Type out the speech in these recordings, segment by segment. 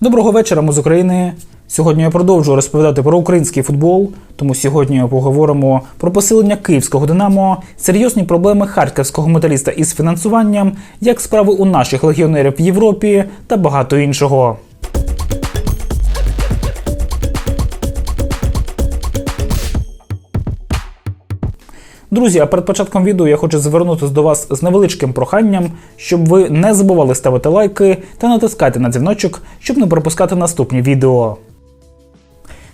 Доброго вечора, ми з України. Сьогодні я продовжую розповідати про український футбол. Тому сьогодні поговоримо про посилення київського Динамо, серйозні проблеми харківського металіста із фінансуванням, як справи у наших легіонерів в Європі та багато іншого. Друзі, а перед початком відео я хочу звернутися до вас з невеличким проханням, щоб ви не забували ставити лайки та натискати на дзвіночок, щоб не пропускати наступні відео.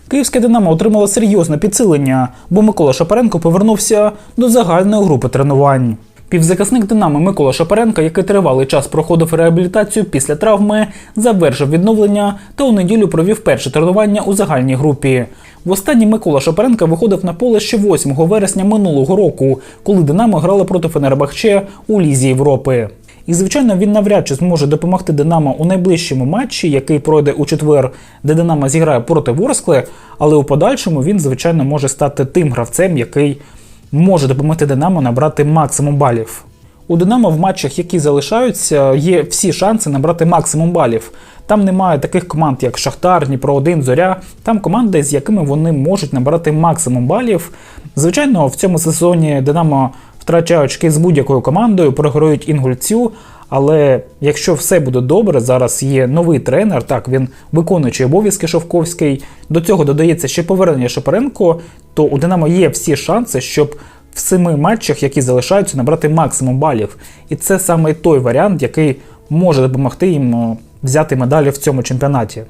Київське Динамо отримало серйозне підсилення, бо Микола Шапаренко повернувся до загальної групи тренувань. Півзахисник Динамо Микола Шапаренко, який тривалий час проходив реабілітацію після травми, завершив відновлення та у неділю провів перше тренування у загальній групі. Востаннє Микола Шапаренко виходив на поле ще 8 вересня минулого року, коли Динамо грала проти Фенербахче у Лізі Європи. І, звичайно, він навряд чи зможе допомогти Динамо у найближчому матчі, який пройде у четвер, де Динамо зіграє проти Ворскли, але у подальшому він, звичайно, може стати тим гравцем, який може допомогти Динамо набрати максимум балів. У Динамо в матчах, які залишаються, є всі шанси набрати максимум балів. Там немає таких команд, як Шахтар, Дніпро 1 Зоря. Там команди, з якими вони можуть набрати максимум балів. Звичайно, в цьому сезоні Динамо втрачає очки з будь-якою командою, програють інгульцю. Але якщо все буде добре, зараз є новий тренер, так він виконуючий обов'язки Шовковський. До цього додається ще повернення Шапаренко, то у Динамо є всі шанси, щоб в семи матчах, які залишаються, набрати максимум балів. І це саме той варіант, який може допомогти їм взяти медалі в цьому чемпіонаті.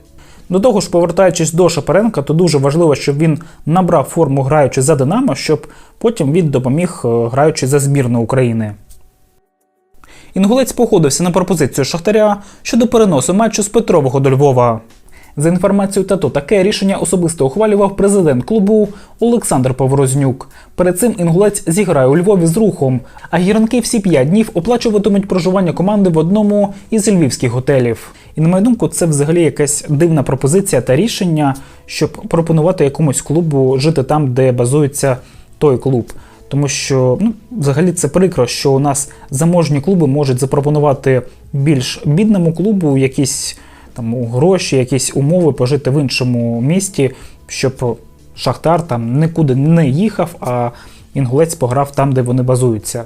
До того ж, повертаючись до Шапаренка, то дуже важливо, щоб він набрав форму граючи за Динамо, щоб потім він допоміг е, граючи за збірну України. Інгулець погодився на пропозицію Шахтаря щодо переносу матчу з Петрового до Львова. За інформацією ТАТО, таке рішення особисто ухвалював президент клубу Олександр Поворознюк. Перед цим інгулець зіграє у Львові з рухом, а гіранки всі п'ять днів оплачуватимуть проживання команди в одному із львівських готелів. І на мою думку, це взагалі якась дивна пропозиція та рішення, щоб пропонувати якомусь клубу жити там, де базується той клуб. Тому що ну, взагалі це прикро, що у нас заможні клуби можуть запропонувати більш бідному клубу якісь там гроші, якісь умови пожити в іншому місті, щоб Шахтар там нікуди не їхав, а інгулець пограв там, де вони базуються.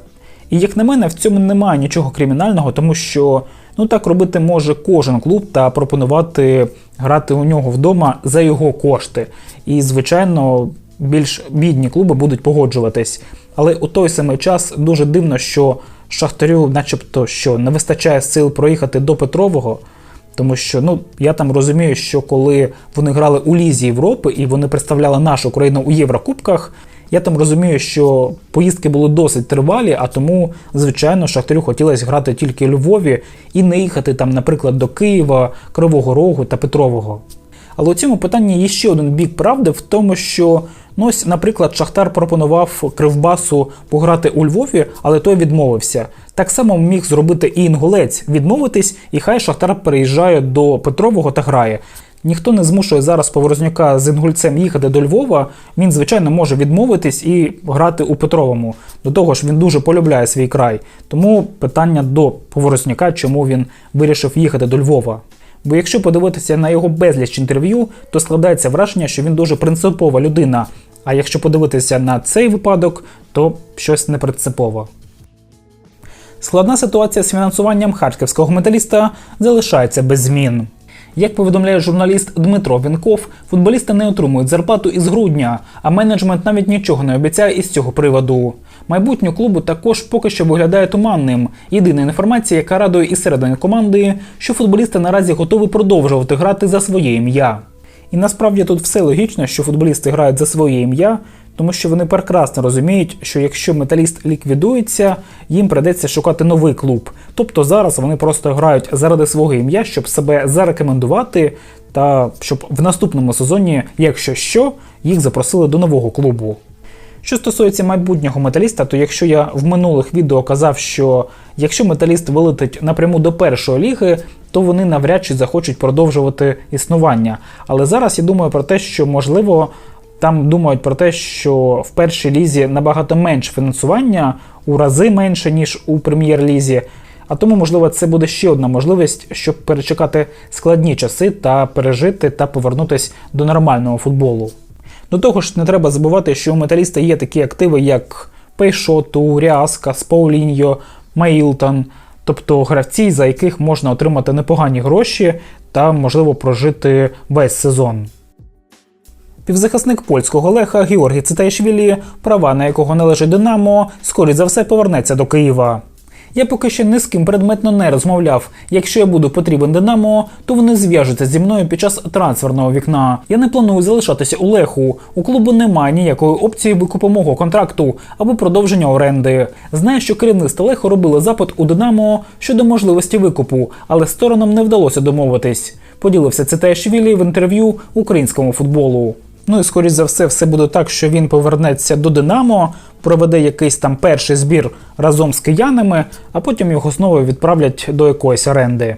І як на мене, в цьому немає нічого кримінального, тому що ну так робити може кожен клуб та пропонувати грати у нього вдома за його кошти. І, звичайно, більш бідні клуби будуть погоджуватись. Але у той самий час дуже дивно, що Шахтарю, начебто, що не вистачає сил проїхати до Петрового. Тому що ну я там розумію, що коли вони грали у Лізі Європи і вони представляли нашу країну у Єврокубках, я там розумію, що поїздки були досить тривалі, а тому, звичайно, Шахтарю хотілося грати тільки у Львові і не їхати там, наприклад, до Києва, Кривого Рогу та Петрового. Але у цьому питанні є ще один бік правди в тому, що ну ось, наприклад, Шахтар пропонував Кривбасу пограти у Львові, але той відмовився. Так само міг зробити і інгулець відмовитись, і хай Шахтар переїжджає до Петрового та грає. Ніхто не змушує зараз Поворознюка з інгульцем їхати до Львова. Він, звичайно, може відмовитись і грати у Петровому. До того ж, він дуже полюбляє свій край. Тому питання до Поворознюка, чому він вирішив їхати до Львова. Бо якщо подивитися на його безліч інтерв'ю, то складається враження, що він дуже принципова людина. А якщо подивитися на цей випадок, то щось не принципово. Складна ситуація з фінансуванням харківського металіста залишається без змін. Як повідомляє журналіст Дмитро Вінков, футболісти не отримують зарплату із грудня, а менеджмент навіть нічого не обіцяє із цього приводу. Майбутнє клубу також поки що виглядає туманним. Єдина інформація, яка радує із середини команди, що футболісти наразі готові продовжувати грати за своє ім'я. І насправді тут все логічно, що футболісти грають за своє ім'я, тому що вони прекрасно розуміють, що якщо металіст ліквідується, їм придеться шукати новий клуб. Тобто зараз вони просто грають заради свого ім'я, щоб себе зарекомендувати, та щоб в наступному сезоні, якщо що, їх запросили до нового клубу. Що стосується майбутнього металіста, то якщо я в минулих відео казав, що якщо металіст вилетить напряму до першої ліги, то вони навряд чи захочуть продовжувати існування. Але зараз я думаю про те, що можливо там думають про те, що в першій лізі набагато менше фінансування, у рази менше, ніж у прем'єр-лізі. А тому, можливо, це буде ще одна можливість, щоб перечекати складні часи та пережити та повернутися до нормального футболу. До того ж, не треба забувати, що у металіста є такі активи, як Пейшоту, Ряска, Спауліньо, Мейлтон, тобто гравці, за яких можна отримати непогані гроші та, можливо, прожити весь сезон. Півзахисник польського леха Георгій Цитайшвілі, права на якого належить Динамо, скоріше за все повернеться до Києва. Я поки що ні з ким предметно не розмовляв. Якщо я буду потрібен Динамо, то вони зв'яжуться зі мною під час трансферного вікна. Я не планую залишатися у Леху. У клубу немає ніякої опції викупу мого контракту або продовження оренди. Знаю, що керівництво Леху робило запит у Динамо щодо можливості викупу, але сторонам не вдалося домовитись. Поділився Цитаєшвілі в інтерв'ю українському футболу. Ну і скоріш за все, все буде так, що він повернеться до Динамо, проведе якийсь там перший збір разом з киянами, а потім його знову відправлять до якоїсь оренди.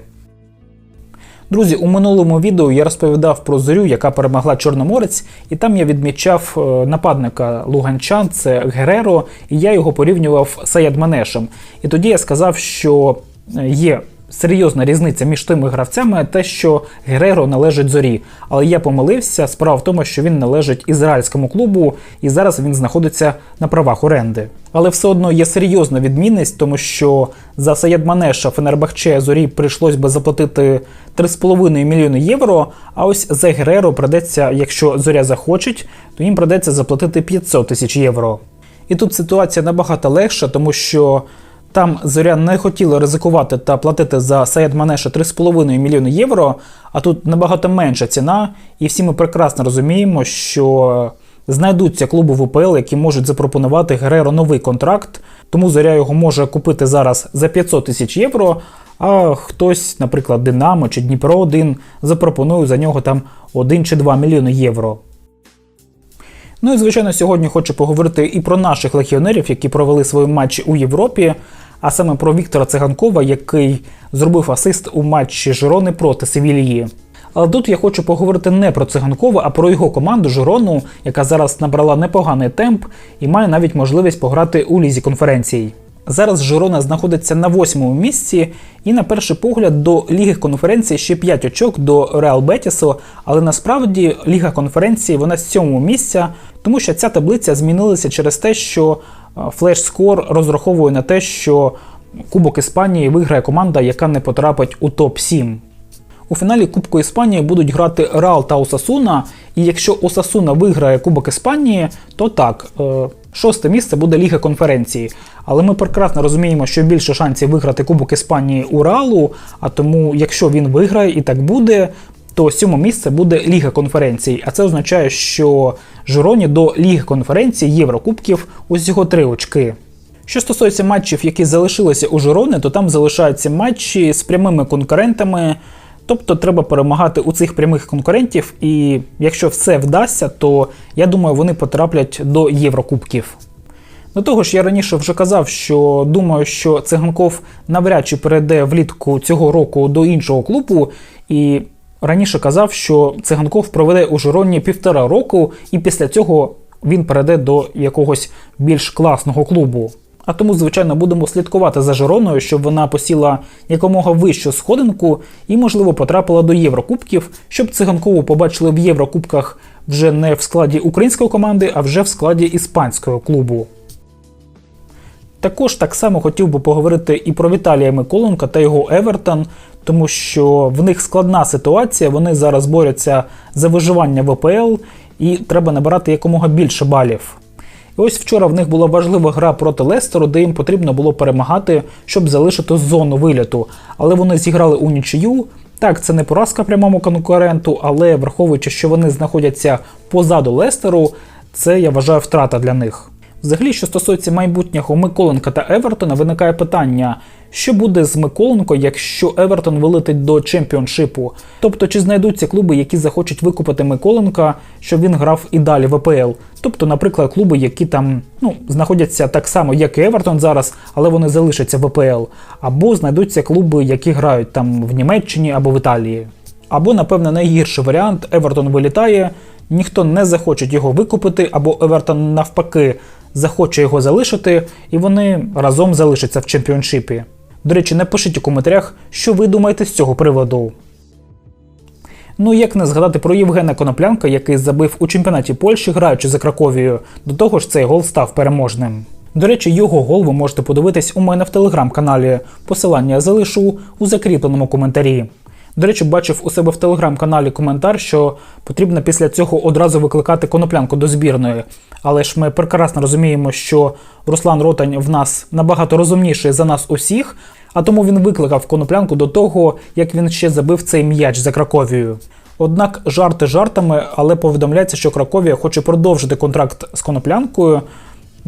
Друзі, у минулому відео я розповідав про зорю, яка перемогла Чорноморець, і там я відмічав е, нападника Луганчан, це Гереро, і я його порівнював з Саядманешем. І тоді я сказав, що е, є серйозна різниця між тими гравцями, те, що Гереро належить зорі. Але я помилився. Справа в тому, що він належить ізраїльському клубу, і зараз він знаходиться на правах оренди. Але все одно є серйозна відмінність, тому що за Саєдманеша Фенербахче зорі прийшлось би заплатити 3,5 мільйони євро. А ось за Гереро придеться, якщо зоря захочуть, то їм придеться заплатити 500 тисяч євро. І тут ситуація набагато легша, тому що там зоря не хотіла ризикувати та платити за Саєд Манеша 3,5 мільйони євро, а тут набагато менша ціна, і всі ми прекрасно розуміємо, що знайдуться клуби в УПЛ, які можуть запропонувати Гереро новий контракт, тому зоря його може купити зараз за 500 тисяч євро. А хтось, наприклад, Динамо чи Дніпро 1 запропонує за нього там 1 чи 2 мільйони євро. Ну і звичайно, сьогодні хочу поговорити і про наших легіонерів, які провели свої матчі у Європі, а саме про Віктора Циганкова, який зробив асист у матчі Жирони проти Севілії. Але тут я хочу поговорити не про циганкова, а про його команду Жирону, яка зараз набрала непоганий темп і має навіть можливість пограти у лізі конференцій. Зараз Жирона знаходиться на восьмому місці, і на перший погляд до Ліги конференції ще 5 очок до Реал Бетісу, але насправді Ліга конференції вона з сьомого місця, тому що ця таблиця змінилася через те, що флеш-скор розраховує на те, що Кубок Іспанії виграє команда, яка не потрапить у топ-7. У фіналі Кубку Іспанії будуть грати Реал та Осасуна, і якщо Осасуна виграє Кубок Іспанії, то так, е, шосте місце буде Ліга конференції. Але ми прекрасно розуміємо, що більше шансів виграти Кубок Іспанії у Реалу, а тому, якщо він виграє і так буде, то сьоме місце буде Ліга конференцій. А це означає, що Жироні до Ліги конференції Єврокубків усього три очки. Що стосується матчів, які залишилися у Жирони, то там залишаються матчі з прямими конкурентами. Тобто треба перемагати у цих прямих конкурентів, і якщо все вдасться, то я думаю, вони потраплять до Єврокубків. До того ж, я раніше вже казав, що думаю, що циганков навряд чи перейде влітку цього року до іншого клубу, і раніше казав, що циганков проведе у Жироні півтора року, і після цього він перейде до якогось більш класного клубу. А тому, звичайно, будемо слідкувати за Жироною, щоб вона посіла якомога вищу сходинку і, можливо, потрапила до Єврокубків, щоб циганкову побачили в Єврокубках вже не в складі української команди, а вже в складі іспанського клубу. Також так само хотів би поговорити і про Віталія Миколенка та його Евертон, тому що в них складна ситуація, вони зараз борються за виживання в АПЛ і треба набирати якомога більше балів. І ось вчора в них була важлива гра проти Лестеру, де їм потрібно було перемагати, щоб залишити зону виліту. Але вони зіграли у нічию. Так, це не поразка прямому конкуренту, але враховуючи, що вони знаходяться позаду Лестеру, це я вважаю втрата для них. Взагалі, що стосується майбутнього Миколенка та Евертона, виникає питання, що буде з Миколенко, якщо Евертон вилетить до чемпіоншипу? Тобто, чи знайдуться клуби, які захочуть викупити Миколенка, щоб він грав і далі в АПЛ? Тобто, наприклад, клуби, які там ну, знаходяться так само, як і Евертон зараз, але вони залишаться в АПЛ, або знайдуться клуби, які грають там в Німеччині або в Італії. Або, напевне, найгірший варіант Евертон вилітає, ніхто не захоче його викупити, або Евертон навпаки захоче його залишити, і вони разом залишаться в чемпіоншипі. До речі, напишіть у коментарях, що ви думаєте з цього приводу. Ну як не згадати про Євгена Коноплянка, який забив у чемпіонаті Польщі, граючи за Краковію. До того ж, цей гол став переможним. До речі, його гол ви можете подивитись у мене в телеграм-каналі. Посилання залишу у закріпленому коментарі. До речі, бачив у себе в телеграм-каналі коментар, що потрібно після цього одразу викликати коноплянку до збірної. Але ж ми прекрасно розуміємо, що Руслан Ротань в нас набагато розумніший за нас усіх, а тому він викликав коноплянку до того, як він ще забив цей м'яч за Краковію. Однак жарти жартами, але повідомляється, що Краковія хоче продовжити контракт з коноплянкою.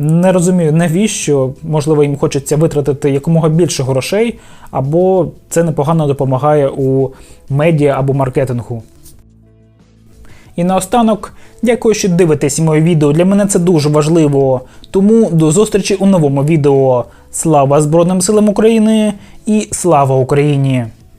Не розумію, навіщо, можливо, їм хочеться витратити якомога більше грошей, або це непогано допомагає у медіа або маркетингу. І наостанок, дякую, що дивитесь моє відео. Для мене це дуже важливо. Тому до зустрічі у новому відео. Слава Збройним силам України і слава Україні!